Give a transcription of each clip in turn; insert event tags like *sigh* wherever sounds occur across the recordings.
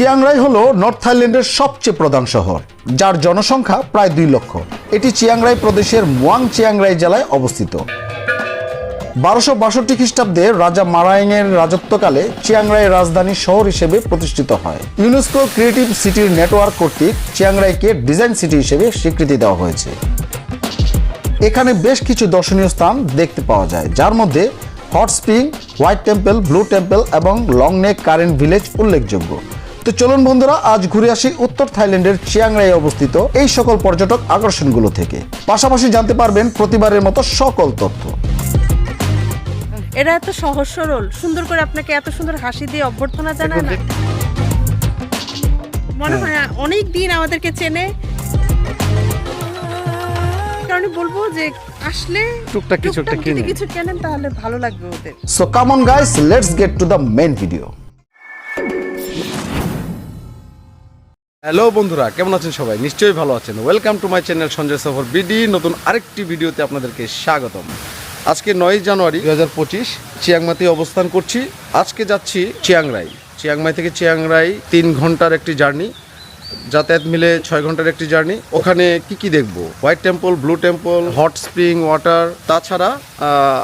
চিয়াংরাই হলো নর্থ থাইল্যান্ডের সবচেয়ে প্রধান শহর, যার জনসংখ্যা প্রায় দুই লক্ষ। এটি চিয়াংরাই প্রদেশের মুয়াং চিয়াংরাই জেলায় অবস্থিত। বারোশো বাষট্টি খ্রিস্টাব্দে রাজা মারায়ং এর রাজত্বকালে চিয়াংরাই রাজধানী শহর হিসেবে প্রতিষ্ঠিত হয়। ইউনেস্কো ক্রিয়েটিভ সিটির নেটওয়ার্ক কর্তৃক চিয়াংরাইকে ডিজাইন সিটি হিসেবে স্বীকৃতি দেওয়া হয়েছে। এখানে বেশ কিছু দর্শনীয় স্থান দেখতে পাওয়া যায়, যার মধ্যে hot spring, white temple, blue temple এবং লং নেক কারেন্ট ভিলেজ উল্লেখযোগ্য। তো চলুন বন্ধুরা আজ ঘুরে আসি উত্তর থাইল্যান্ডের চিয়াংরাই অবস্থিত এই সকল পর্যটক আকর্ষণগুলো থেকে। পাশাপাশি জানতে পারবেন প্রতিবারের মতো সকল তথ্য। এরা এত সহজ সরল সুন্দর করে আপনাকে এত সুন্দর হাসি দিয়ে অভ্যর্থনা জানায় না? মনে হয়। অনেক দিন আমাদেরকে চেনে। কারণে বলব যে আসলে টুকটাক কিছু একটা কিনে। কিছু কেনেন তাহলে ভালো লাগবে ওদের। So come on guys let's get to the main video hello বন্ধুরা, কেমন আছেন সবাই? নিশ্চয়ই ভালো আছেন। Welcome to my channel Sanjay Safar BD, নতুন আরেকটি ভিডিওতে আপনাদেরকে স্বাগতম। আজকে নয় জানুয়ারি দু হাজার পঁচিশ, চিয়াংমাতে অবস্থান করছি। আজকে যাচ্ছি চিয়াংরাই। চিয়াংমাই থেকে চিয়াংরাই তিন ঘণ্টার একটি জার্নি। যাতায়াত মিলে ছয় ঘণ্টার একটি জার্নি। ওখানে কি কি দেখব? White temple, blue temple, hot spring, water. তাছাড়া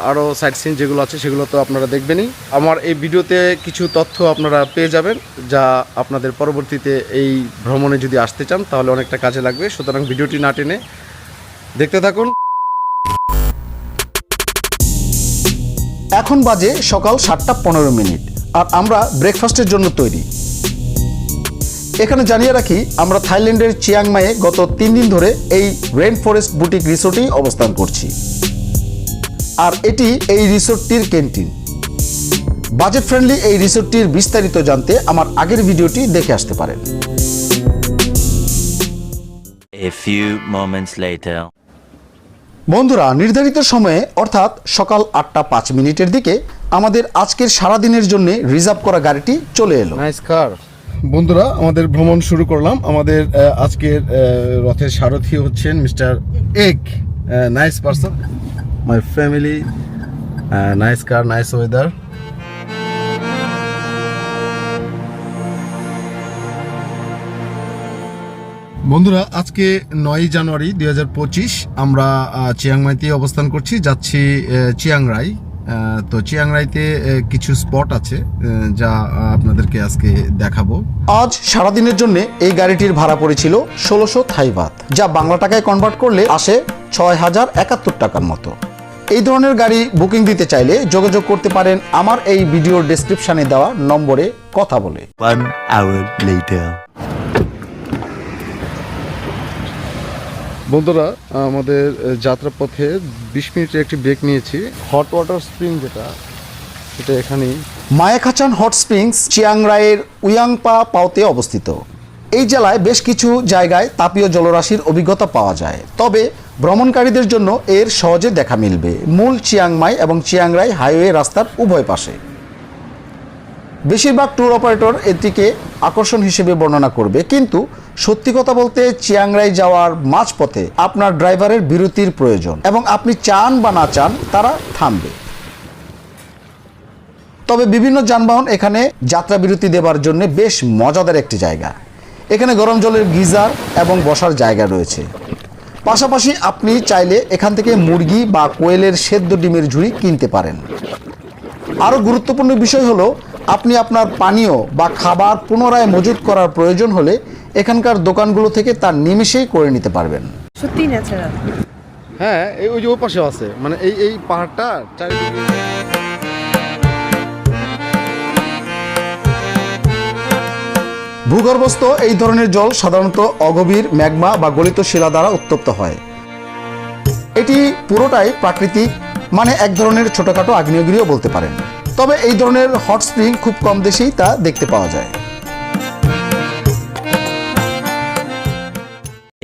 আরও সাইট সিন যেগুলো আছে সেগুলো তো আপনারা দেখবেনই। আমার এই ভিডিওতে কিছু তথ্য আপনারা পেয়ে যাবেন, যা আপনাদের পরবর্তীতে এই ভ্রমণে যদি আসতে চান, তাহলে অনেকটা কাজে লাগবে। সুতরাং ভিডিওটি না টেনে দেখতে থাকুন। এখন বাজে সকাল সাতটা পনেরো মিনিট, আর আমরা ব্রেকফাস্টের জন্য তৈরি। এখানে জানিয়ে রাখি আমরা থাইল্যান্ডের চিয়াংমাইয়ে গত তিন দিন ধরে এই রেন ফরেস্ট বুটিক রিসোর্টেই অবস্থান করছি। আর এটি এই রিসোর্টটির ক্যান্টিন বাজেট ফ্রেন্ডলি এই রিসোর্টটির বিস্তারিত জানতে আমার আগের ভিডিওটি দেখে আসতে পারেন। A few moments later. বন্ধুরা নির্ধারিত সময়ে অর্থাৎ সকাল আটটা পাঁচ মিনিটের দিকে আমাদের আজকের সারাদিনের জন্য রিজার্ভ করা গাড়িটি চলে এলো। নাইস কার বন্ধুরা, আমাদের ভ্রমণ শুরু করলাম। আমাদের আজকের রথের সারথি হচ্ছেন মিস্টার এক nice person my family nice car nice weather বন্ধুরা, আজকে নয় জানুয়ারি দুই হাজার পঁচিশ, আমরা চিয়াংমাইতে অবস্থান করছি। যাচ্ছি চিয়াংরাই। তো চিয়াংরাইতে কিছু স্পট আছে যা আপনাদেরকে আজকে দেখাবো। আজ সারাদিনের জন্য এই গাড়িটির ভাড়া পড়েছিল ষোলোশো থাইবাত যা বাংলা টাকায় কনভার্ট করলে আসে ছয় হাজার একাত্তর টাকার মতো। এই ধরনের গাড়ি বুকিং দিতে চাইলে যোগাযোগ করতে পারেন আমার এই ভিডিওর ডেসক্রিপশনে দেওয়া নম্বরে কথা বলে One hour later. বন্ধুরা, আমাদের যাত্রাপথে বিশ মিনিটের একটি ব্রেক নিয়েছি। হট ওয়াটার স্প্রিং যেটা, সেটা এখানেই। মায়াখাচান হট স্প্রিংস চিয়াংরাইয়ের উয়াংপা পাওতে অবস্থিত। এই জেলায় বেশ কিছু জায়গায় তাপীয় জলরাশির অভিজ্ঞতা পাওয়া যায়। তবে ভ্রমণকারীদের জন্য এর সহজে দেখা মিলবে। মূল চিয়াংমাই এবং চিয়াংরাই হাইওয়ে রাস্তার উভয় পাশে। বেশিরভাগ ট্যুর অপারেটর এটিকে আকর্ষণ হিসেবে বর্ণনা করবে। কিন্তু সত্যি কথা বলতে চিয়াংরাই যাওয়ার মাঝপথে আপনার ড্রাইভারের বিরতির প্রয়োজন এবং আপনি চান বা না চান, তারা থামবে। তবে বিভিন্ন যানবাহন এখানে যাত্রা বিরতি দেবার জন্য বেশ মজাদার একটি জায়গা। এখানে গরম জলের গিজার এবং বসার জায়গা রয়েছে। পাশাপাশি আপনি চাইলে এখান থেকে মুরগি বা কোয়েলের সেদ্ধ ডিমের ঝুড়ি কিনতে পারেন। আরও গুরুত্বপূর্ণ বিষয় হলো, আপনি আপনার পানীয় বা খাবার পুনরায় মজুত করার প্রয়োজন হলে এখানকার দোকানগুলো থেকে তার নিমেষেই করে নিতে পারবেন। সত্যি ন্যাচারাল হ্যাঁ এই ওই যে ওই পাশে আছে। মানে এই এই পাহাড়টা চারিদিকে ভূগর্ভস্থ এই ধরনের জল সাধারণত অগভীর ম্যাগমা বা গলিত শিলা দ্বারা উত্তপ্ত হয়। এটি পুরোটাই প্রাকৃতিক মানে এক ধরনের ছোটখাটো আগ্নেয়গিরিও বলতে পারেন। তবে এই ধরনের হট স্প্রিং খুব কম দেশেই তা দেখতে পাওয়া যায়।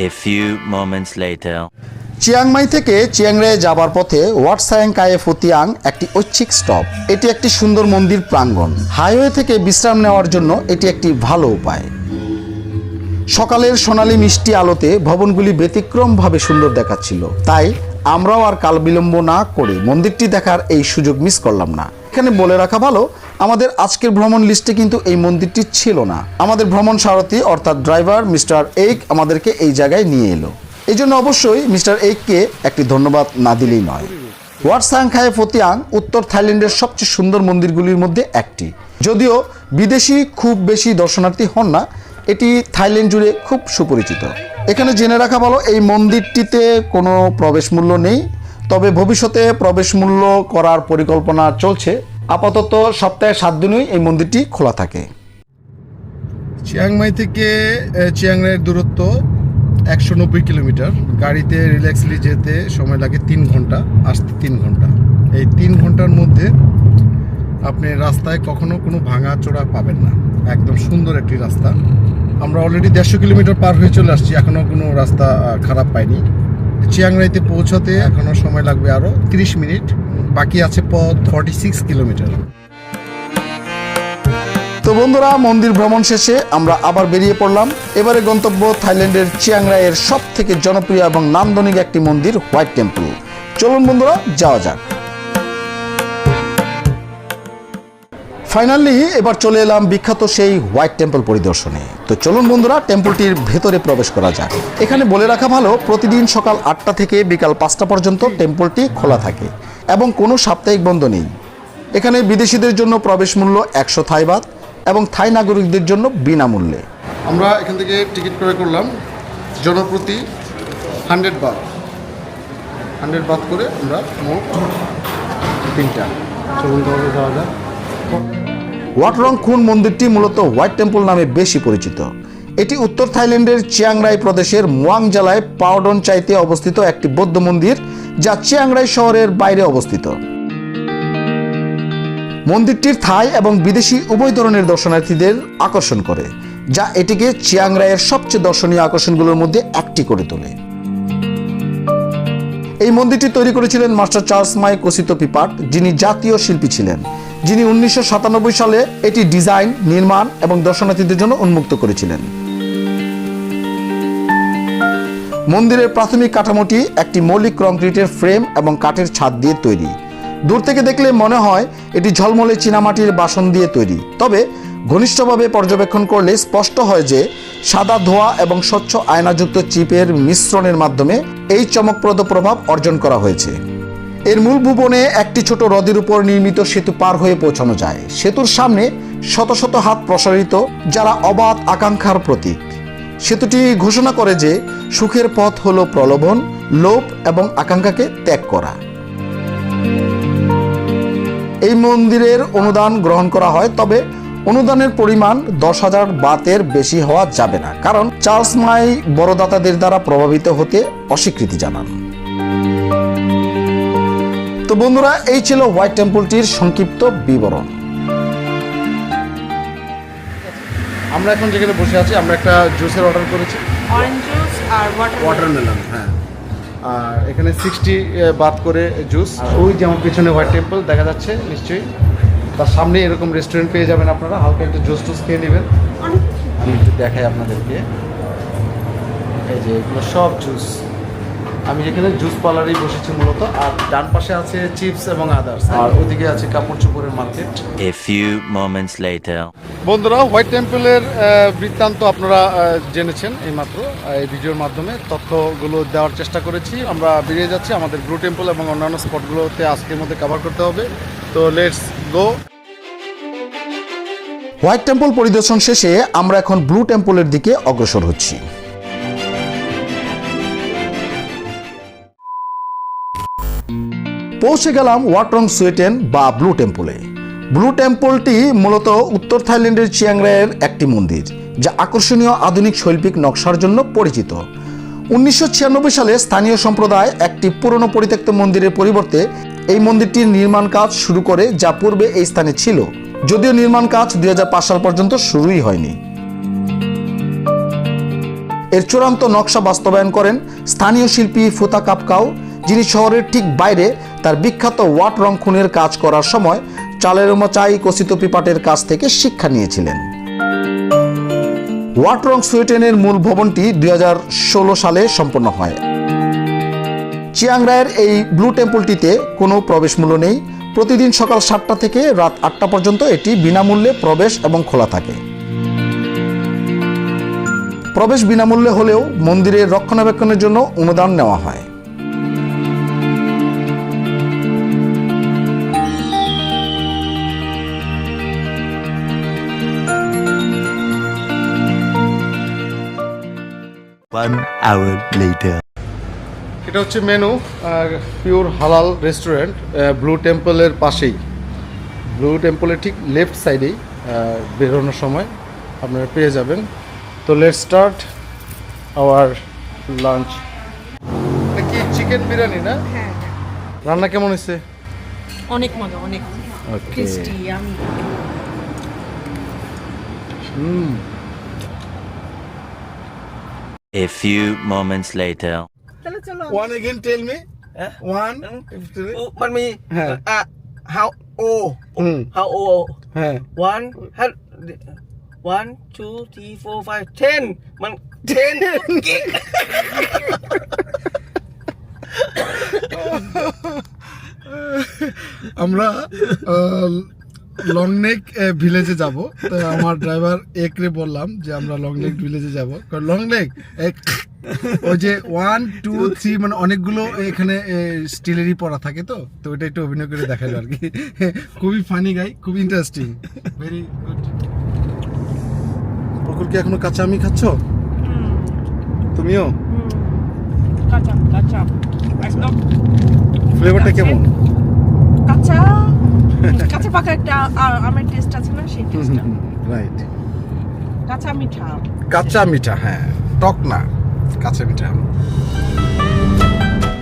A few moments later. Chiang Mai থেকে চিয়াংরাই যাবার পথে ওয়াটসায়াং কায়ে ফতিয়াং একটি ঐচ্ছিক স্টপ। এটি একটি সুন্দর মন্দির প্রাঙ্গণ। হাইওয়ে থেকে বিশ্রাম নেওয়ার জন্য এটি একটি ভালো উপায়। সকালের সোনালি মিষ্টি আলোতে ভবনগুলি ব্যতিক্রমভাবে সুন্দর দেখাচ্ছিল। তাই আমরাও আর কাল বিলম্ব না করে মন্দিরটি দেখার এই সুযোগ মিস করলাম না। এখানে বলে রাখা ভালো, আমাদের আজকের ভ্রমণ লিস্টে কিন্তু এই মন্দিরটি ছিল না। আমাদের ভ্রমণ সারথি অর্থাৎ ড্রাইভার মিস্টার এইক আমাদেরকে এই জায়গায় নিয়ে এলো। এই জন্য অবশ্যই মিস্টার এইককে একটি ধন্যবাদ না দিলেই নয়। ওয়াটসাংখায় ফতিয়াং উত্তর থাইল্যান্ডের সবচেয়ে সুন্দর মন্দিরগুলির মধ্যে একটি। যদিও বিদেশি খুব বেশি দর্শনার্থী হন না, এটি থাইল্যান্ড জুড়ে খুব সুপরিচিত। এখানে জেনে রাখা ভালো, এই মন্দিরটিতে কোনো প্রবেশ মূল্য নেই। তবে ভবিষ্যতে প্রবেশ মূল্য করার পরিকল্পনা চলছে। আপাতত সপ্তাহে সাত দিনই এই মন্দিরটি খোলা থাকে। চিয়াংমাই থেকে চিয়াংরাইয়ের দূরত্ব একশো নব্বই কিলোমিটার। গাড়িতে রিল্যাক্সলি যেতে সময় লাগে তিন ঘণ্টা, আসতে তিন ঘণ্টা। এই তিন ঘণ্টার মধ্যে আপনি রাস্তায় কখনো কোনো ভাঙা চোরা পাবেন না। একদম সুন্দর একটি রাস্তা। আমরা অলরেডি দেড়শো কিলোমিটার পার হয়ে চলে আসছি। এখনও কোনো রাস্তা খারাপ পাইনি। চিয়াংরাইতে পৌঁছতে এখনও সময় লাগবে আরও তিরিশ মিনিট। বাকি আছে পথ ফর্টি সিক্স কিলোমিটার তো বন্ধুরা, মন্দির ভ্রমণ শেষে আমরা আবার বেরিয়ে পড়লাম। এবারে গন্তব্য থাইল্যান্ডের চিয়াংরাইয়ের সব থেকে জনপ্রিয় এবং নান্দনিক একটি মন্দির, হোয়াইট টেম্পল। চলুন বন্ধুরা, যাওয়া যাক। ফাইনালি এবার চলে এলাম বিখ্যাত সেই হোয়াইট টেম্পল পরিদর্শনে। তো চলুন বন্ধুরা টেম্পলটির ভেতরে প্রবেশ করা যাক। এখানে বলে রাখা ভালো, প্রতিদিন সকাল আটটা থেকে বিকাল পাঁচটা পর্যন্ত টেম্পলটি খোলা থাকে এবং কোনো সাপ্তাহিক বন্ধ নেই। এখানে বিদেশিদের জন্য প্রবেশ মূল্য একশো থাইবাত এবং থাই নাগরিকদের জন্য বিনামূল্যে। আমরা এখান থেকে টিকিট ক্রয় করলাম, জনপ্রতি হান্ড্রেড বাথ হান্ড্রেড বাথ করে আমরা মোট তিনটা। চলুন যাওয়া যাক। ওয়াটরং খুন মন্দিরটি মূলত হোয়াইট টেম্পল নামে বেশি পরিচিত। এটি উত্তর থাইল্যান্ডের চিয়াংরাই প্রদেশের মুয়াং জেলায় পাওডন চাইতে অবস্থিত একটি বৌদ্ধ মন্দির, যা চিয়াংরাই শহরের বাইরে অবস্থিত। মন্দিরটির থাই এবং বিদেশি উভয় ধরনের দর্শনার্থীদের আকর্ষণ করে, যা এটিকে চিয়াংরাইয়ের সবচেয়ে দর্শনীয় আকর্ষণগুলোর মধ্যে একটি করে তোলে। এই মন্দিরটি তৈরি করেছিলেন মাস্টার চার্লস মাই কসিত পিপাট যিনি জাতীয় শিল্পী ছিলেন। যিনি উনিশশো সাতানব্বই সালে এটি ডিজাইন, নির্মাণ এবং দর্শনার্থীদের জন্য উন্মুক্ত করেছিলেন। মন্দিরের প্রাথমিক কাঠামোটি একটি মৌলিক কংক্রিটের ফ্রেম এবং কাঠের ছাদ দিয়ে তৈরি। দূর থেকে দেখলে মনে হয় এটি ঝলমলে চীনামাটির বাসন দিয়ে তৈরি। তবে ঘনিষ্ঠভাবে পর্যবেক্ষণ করলে স্পষ্ট হয় যে সাদা ধোয়া এবং স্বচ্ছ আয়নাযুক্ত চিপের মিশ্রণের মাধ্যমে এই চমকপ্রদ প্রভাব অর্জন করা হয়েছে। এর মূল ভুবনে একটি ছোট হ্রদের উপর নির্মিত সেতু পার হয়ে পৌঁছানো যায়। সেতুর সামনে শত শত হাত প্রসারিত, যারা অবাধ আকাঙ্ক্ষার প্রতীক। সেতুটি ঘোষণা করে যে, সুখের পথ হল প্রলোভন, লোভ এবং আকাঙ্ক্ষাকে ত্যাগ করা। এই মন্দিরের অনুদান গ্রহণ করা হয়, তবে অনুদানের পরিমাণ দশ হাজার বাতের বেশি হওয়া যাবে না। কারণ চার্লস মাই বড়দাতাদের দ্বারা প্রভাবিত হতে অস্বীকৃতি জানান। তো বন্ধুরা এই ছিল হোয়াইট টেম্পলটির সংক্ষিপ্ত বিবরণ। আমরা এখন যেখানে বসে আছি আমরা একটা জুসের অর্ডার করেছি। অরেঞ্জ জুস আর ওয়াটার ওয়াটারমেলন হ্যাঁ। আর এখানে সিক্সটি বাদ করে জুস ওই যে আমার পিছনে হোয়াইট টেম্পল দেখা যাচ্ছে নিশ্চয়ই। তার সামনে এরকম রেস্টুরেন্ট পেয়ে যাবেন আপনারা হালকা একটু জুস টুস খেয়ে নেবেন। আমি একটু দেখাই আপনাদেরকে। এই যে এগুলো সব জুস আমি যেখানে জুস পার্লারেই বসেছি মূলত আর ডান পাশে আছে চিপস এবং আদার্স আর ওদিকে আছে কাপড় চোপড়ের market A few moments later. বন্ধুরা হোয়াইট টেম্পলের বৃত্তান্ত আপনারা জেনেছেন এইমাত্র। এই ভিডিওর মাধ্যমে তথ্যগুলো দেওয়ার চেষ্টা করেছি। আমরা বেরিয়ে যাচ্ছি আমাদের ব্লু টেম্পল এবং অন্যান্য স্পটগুলোতে আজকের মধ্যে কভার করতে হবে। তো লেটস গো হোয়াইট টেম্পল পরিদর্শন শেষে আমরা এখন ব্লু টেম্পলের দিকে অগ্রসর হচ্ছি। পৌঁছে গেলাম ওয়াটরং সুয়েটেন বা ব্লু টেম্পলে। ব্লু টেম্পলটি মূলত উত্তর থাইল্যান্ডের চিয়াংরাইয়ের একটি মন্দির, যা আকর্ষণীয় আধুনিক শৈল্পিক নকশার জন্য পরিচিত। উনিশশো ছিয়ানব্বই সালে স্থানীয় সম্প্রদায় একটি পুরনো পরিত্যক্ত মন্দিরের পরিবর্তে এই মন্দিরটির নির্মাণ কাজ শুরু করে, যা পূর্বে এই স্থানে ছিল। যদিও নির্মাণ কাজ দুই হাজার পাঁচ সাল পর্যন্ত শুরুই হয়নি। এর চূড়ান্ত নকশা বাস্তবায়ন করেন স্থানীয় শিল্পী ফুতা কাপকাও যিনি শহরের ঠিক বাইরে, তার বিখ্যাত ওয়াট রং খুনের কাজ করার সময় চালের মোচাই কসিত পিপাটের কাছ থেকে শিক্ষা নিয়েছিলেন। ওয়াট রং সুইটেনের মূল ভবনটি দুই হাজার ষোলো সালে সম্পন্ন হয়। চিয়াংরায়ের এই ব্লু টেম্পলটিতে কোনো প্রবেশ মূল্য নেই। প্রতিদিন সকাল সাতটা থেকে রাত আটটা পর্যন্ত এটি বিনামূল্যে প্রবেশ এবং খোলা থাকে। প্রবেশ বিনামূল্যে হলেও মন্দিরের রক্ষণাবেক্ষণের জন্য অনুদান নেওয়া হয়। One hour later. এটা হচ্ছে মেনু পিওর হালাল রেস্টুরেন্ট ব্লু টেম্পলের পাশেই। ব্লু টেম্পলের ঠিক লেফট সাইডেই বেরোনোর সময় আপনারা পেয়ে যাবেন। তো লেট স্টার্ট আওয়ার লাঞ্চ কি চিকেন বিরিয়ানি না? হ্যাঁ রান্না কেমন হয়েছে? অনেক মজা অনেক ওকে টেস্টি আমি A few moments later. One again, tell me. Huh? One. Oh, but me. Huh. Uh, how old? Mm. How old? Huh. One. How, one, two, three, four, five, ten. Man, ten. *laughs* *laughs* আমরা long নেক ভিলেজে যাব। তো আমার driver একরে বললাম যে আমরা long নেক ভিলেজে যাব। Long নেক এক ওই যে ওয়ান টু থ্রি মানে অনেকগুলো এখানে স্টিলেরই পড়া থাকে তো? তো ওটা একটু অভিনয় করে দেখাল আর কি। খুবই ফানি গাই খুবই ইন্টারেস্টিং ভেরি গুড প্রকুল কি এখনও কাঁচা আমি খাচ্ছ? তুমিও? কাঁচা কাঁচা একদম। ফ্লেভারটা কেমন? কাঁচা কাঁচা পাকা একটা আমের টেস্ট আছে না সেই টেস্টটা রাইট *laughs* কাঁচা মিঠা কাঁচা মিঠা হ্যাঁ। টক না কাঁচা মিঠা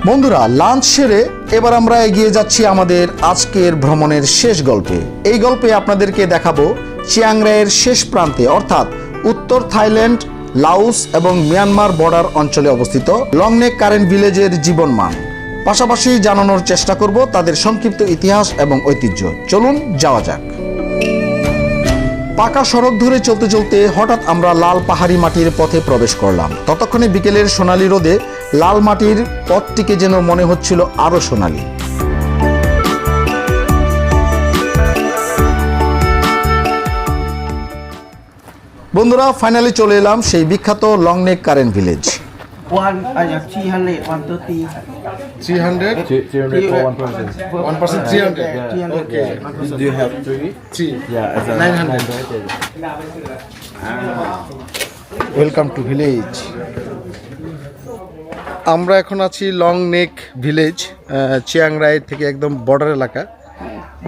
বন্ধুরা লাঞ্চ সেরে এবার আমরা এগিয়ে যাচ্ছি আমাদের আজকের ভ্রমণের শেষ গল্পে। এই গল্পে আপনাদেরকে দেখাবো চিয়াংরাইয়ের শেষ প্রান্তে অর্থাৎ উত্তর থাইল্যান্ড লাওস এবং মিয়ানমার বর্ডার অঞ্চলে অবস্থিত লংনেক কারেন্ট ভিলেজের জীবনমান। পাশাপাশি জানানোর চেষ্টা করব তাদের সংক্ষিপ্ত ইতিহাস এবং ঐতিহ্য। চলুন যাওয়া যাক। পাকা সড়ক ধরে চলতে চলতে হঠাৎ আমরা লাল পাহাড়ি মাটির পথে প্রবেশ করলাম। ততক্ষণে বিকেলের সোনালি রোদে লাল মাটির পথটিকে যেন মনে হচ্ছিল আরও সোনালি। বন্ধুরা ফাইনালি চলে এলাম সেই বিখ্যাত long neck Karen village One, I have 300, 130. 300? 300 for one person. One person, 300. Yeah. 300. Okay. One person. Do you have three? Three. Yeah, as a 900. 900. Ah. Welcome to village. আমরা এখন আছি লং নেক ভিলেজ চিয়াংরাই থেকে একদম border এলাকা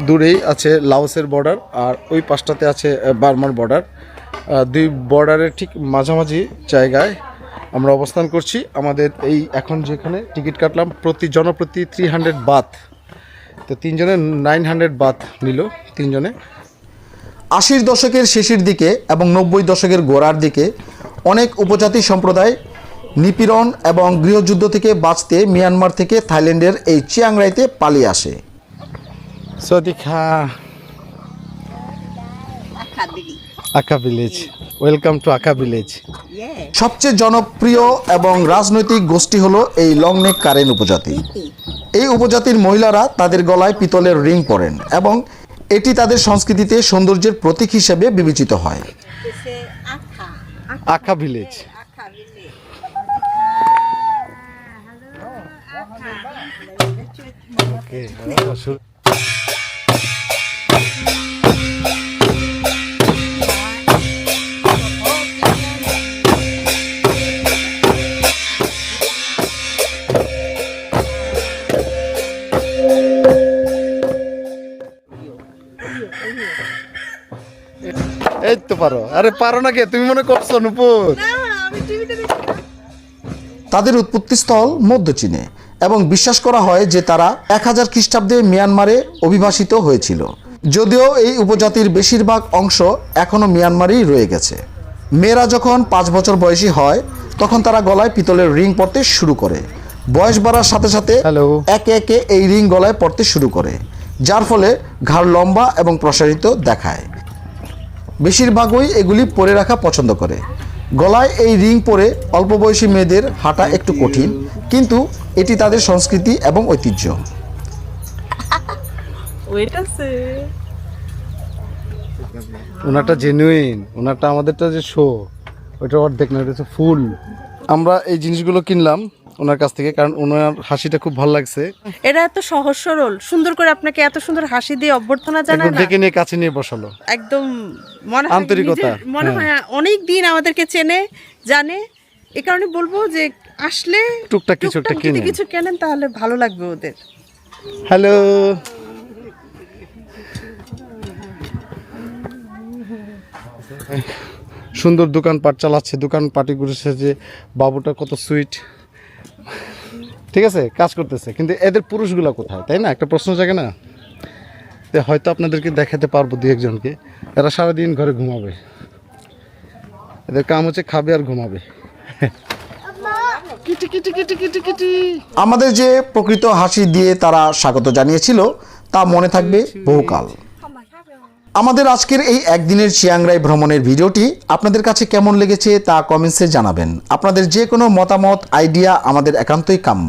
দূরেই আছে লাওসের border আর ওই পাশটাতে আছে বার্মার বর্ডার দুই বর্ডারের ঠিক মাঝামাঝি জায়গায় আমরা অবস্থান করছি আমাদের এই এখন যেখানে টিকিট কাটলাম প্রতি জনপ্রতি থ্রি হান্ড্রেড বাথ তো তিনজনে নাইন হান্ড্রেড বাথ নিল তিনজনে। আশির দশকের শেষের দিকে এবং নব্বই দশকের গোড়ার দিকে অনেক উপজাতি সম্প্রদায় নিপীড়ন এবং গৃহযুদ্ধ থেকে বাঁচতে মিয়ানমার থেকে থাইল্যান্ডের এই চিয়াংরাইতে পালিয়ে আসে। সদিখা Akha village welcome to Akha village সবচেয়ে জনপ্রিয় এবং রাজনৈতিক গোষ্ঠী হলো এই লংনেক কারেন উপজাতি। এই উপজাতির মহিলারা তাদের গলায় পিতলের রিং পরেন এবং এটি তাদের সংস্কৃতিতে সৌন্দর্যের প্রতীক হিসেবে বিবেচিত হয়। আকা। ভিলেজ পারো। আরে পারো না কে? তুমি মনে করছ নুপুর? তাদের উৎপত্তিস্থল মধ্য চীনে এবং বিশ্বাস করা হয় যে তারা এক হাজার খ্রিস্টাব্দে মিয়ানমারে অভিবাসিত হয়েছিল। যদিও এই উপজাতির বেশিরভাগ অংশ এখনও মিয়ানমারেই রয়ে গেছে। মেয়েরা যখন পাঁচ বছর বয়সী হয় তখন তারা গলায় পিতলের রিং পরতে শুরু করে। বয়স বাড়ার সাথে সাথে একে একে এই রিং গলায় পরতে শুরু করে যার ফলে ঘাড় লম্বা এবং প্রসারিত দেখায়। বেশিরভাগই এগুলি পরে রাখা পছন্দ করে। গলায় এই রিং পরে অল্প বয়সী মেয়েদের হাঁটা একটু কঠিন কিন্তু এটি তাদের সংস্কৃতি এবং ঐতিহ্য। ওনারটা জেনুইন ওনারটা আমাদেরটা যে শো ওইটা অর্ধেক না ওটা ফুল আমরা এই জিনিসগুলো কিনলাম ওনার কাছ থেকে কারণ ওনার হাসিটা খুব ভালো লাগছে। এরা এত সহজ সরল সুন্দর করে আপনাকে এত সুন্দর হাসি দিয়ে অভ্যর্থনা জানায় না? ডেকে নিয়ে কাছে নিয়ে বসালো। একদম মনে হয় আন্তরিকতা, নিজের- মনে হ্যাঁ। হয় অনেক দিন আমাদেরকে চেনে জানে। এ কারণে বলব যে আসলে টুকটাক কিছু একটা টুকটাক যদি কিনেন। কিছু কেনেন তাহলে ভালো লাগবে ওদের। হ্যালো। সুন্দর দোকানপাট চালাচ্ছে দোকানপাটি ঘুরেছে যে বাবুটা কত সুইট। ঠিক আছে, কাজ করতেছে, কিন্তু এদের পুরুষগুলো কোথায়, তাই না? একটা প্রশ্ন জাগে না? হয়তো আপনাদেরকে দেখাতে পারব দু একজনকে। এরা সারাদিন ঘরে ঘুমাবে। এদের কাম হচ্ছে খাবে আর ঘুমাবে। আমাদের যে প্রকৃত হাসি দিয়ে তারা স্বাগত জানিয়েছিল, তা মনে থাকবে বহুকাল। আমাদের আজকের এই একদিনের চিয়াংরাই ভ্রমণের ভিডিওটি আপনাদের কাছে কেমন লেগেছে তা কমেন্টসে জানাবেন। আপনাদের যে কোনো মতামত, আইডিয়া আমাদের একান্তই কাম্য।